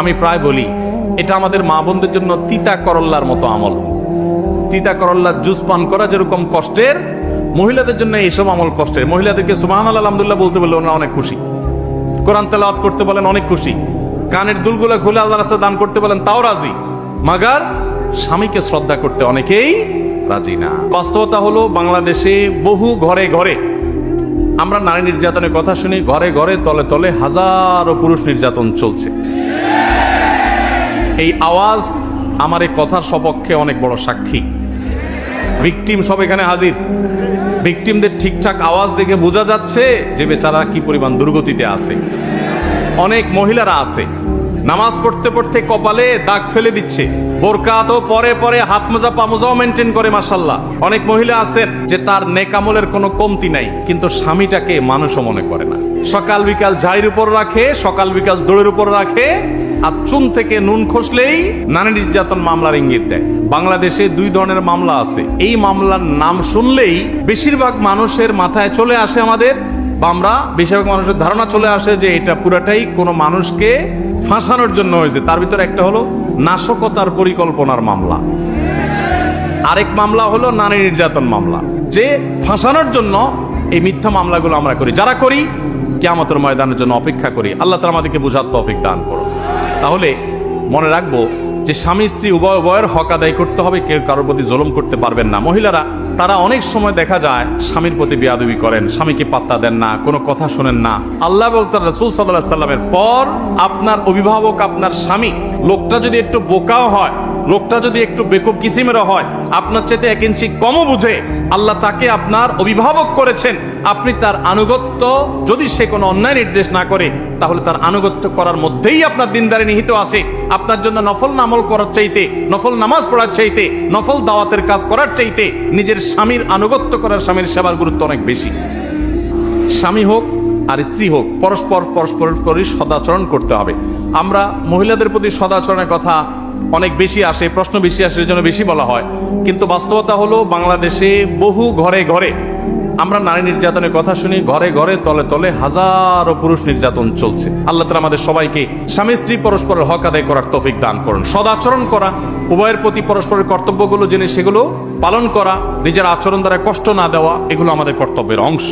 আমি প্রায় বলি, এটা আমাদের মা বোনদের জন্য তিতা করল্লার মতো আমল। তিতা করল্লার জুস পান করা যেরকম কষ্টের, মহিলাদের জন্য এইসব আমল কষ্টের। মহিলাদেরকে সুবাহান আলহামদুলিল্লাহ বলতে বললে ওনারা অনেক খুশি। কোরআন তেলাওয়াত করতে বলেন অনেক খুশি। কানের দুলগুলো খুলে আল্লাহ রাস্তা দান করতে বলেন, তাও রাজি। মাগার স্বামীকে শ্রদ্ধা করতে অনেকেই রাজি না। বাস্তবতা হলো বাংলাদেশে বহু ঘরে ঘরে, আমরা নারী নির্যাতনের কথা শুনি, ঘরে ঘরে, তলে তলে হাজারো পুরুষ নির্যাতন চলছে। এই আওয়াজ আমার এই কথার সপক্ষে অনেক বড় সাক্ষী। ভিকটিম সব এখানে হাজির। ভিকটিমদের ঠিকঠাক আওয়াজ দেখে বোঝা যাচ্ছে যে বেচারা কি পরিমাণ দুর্গতিতে আছে। অনেক মহিলারা আছে। নামাজ পড়তে পড়তে কপালে দাগ ফেলে দিচ্ছে। বোরকা তো পরে পরে হাত মোজা পা মোজাও মেনটেন করে মাসাল্লাহ অনেক মহিলা আছেন যে তার নেকামলের কোনো কমতি নাই, কিন্তু স্বামীটাকে মানুষও মনে করে না। সকাল বিকাল ঝাড়ির উপর রাখে, সকাল বিকাল দৌড়ের উপর রাখে আর চুন থেকে নুন খসলেই নারী নির্যাতন মামলার ইঙ্গিত দেয়। বাংলাদেশে দুই ধরনের মামলা আছে। এই মামলার নাম শুনলেই বেশিরভাগ মানুষের মাথায় চলে আসে আমাদের, বা আমরা বেশিরভাগ মানুষের ধারণা চলে আসে যে এটা পুরাটাই কোনো মানুষকে ফাঁসানোর জন্য হয়েছে। তার ভিতরে একটা হলো নাশকতার পরিকল্পনার মামলা। আরেক মামলা হলো নারী নির্যাতন মামলা। যে ফাঁসানোর জন্য এই মিথ্যা মামলাগুলো আমরা করি। যারা করি, কেয়ামতের ময়দানের জন্য অপেক্ষা করি। আল্লাহ তালা আমাদেরকে বোঝার তৌফিক দান করো তাহলে মনে রাখব যে স্বামী স্ত্রী উভয় উভয়ের হক আদায় করতে হবে, কেউ কারোর প্রতি জলম করতে পারবেন না। মহিলারা, তারা অনেক সময় দেখা যায় স্বামীর প্রতি বিয়াদবি করেন, স্বামীকে পাত্তা দেন না, কোনো কথা শোনেন না। আল্লাহ বক্তার রসুল সাল্লাহ সাল্লামের পর আপনার অভিভাবক, আপনার স্বামী, লোকটা যদি একটু বোকাও হয় লোকটা যদি একটু বেকুব কিসিমেরও হয়, আপনার চেতে এক ইঞ্চি কমও বুঝে। আল্লাহ তাকে আপনার অভিভাবক করেছেন। আপনি তার আনুগত্য যদি সে কোনো অন্যায় নির্দেশ না করে, তাহলে তার আনুগত্য করার মধ্যেই আপনার দিনদারে নিহিত আছে। আপনার জন্য নফল নামল করার চাইতে, নফল নামাজ পড়ার চাইতে, নফল দাওয়াতের কাজ করার চাইতে নিজের স্বামীর আনুগত্য করার স্বামীর সেবার গুরুত্ব অনেক বেশি। স্বামী হোক আর স্ত্রী হোক, পরস্পর পরস্পরের প্রতি সদাচরণ করতে হবে। আমরা মহিলাদের প্রতি সদাচরণের কথা অনেক বেশি আসে, প্রশ্ন বেশি আসে জন্য বেশি বলা হয়। কিন্তু বাস্তবতা হলো, বাংলাদেশে বহু ঘরে ঘরে, আমরা নারী নির্যাতনের কথা শুনি, ঘরে ঘরে, তলে তলে হাজারো পুরুষ নির্যাতন চলছে। আল্লাহ তালা আমাদের সবাইকে স্বামী, স্ত্রী, পরস্পরের হক আদায় করার তফিক দান করুন। সদাচরণ করা, উভয়ের প্রতি পরস্পরের কর্তব্যগুলো জেনে সেগুলো পালন করা, নিজের আচরণ দ্বারা কষ্ট না দেওয়া, এগুলো আমাদের কর্তব্যের অংশ।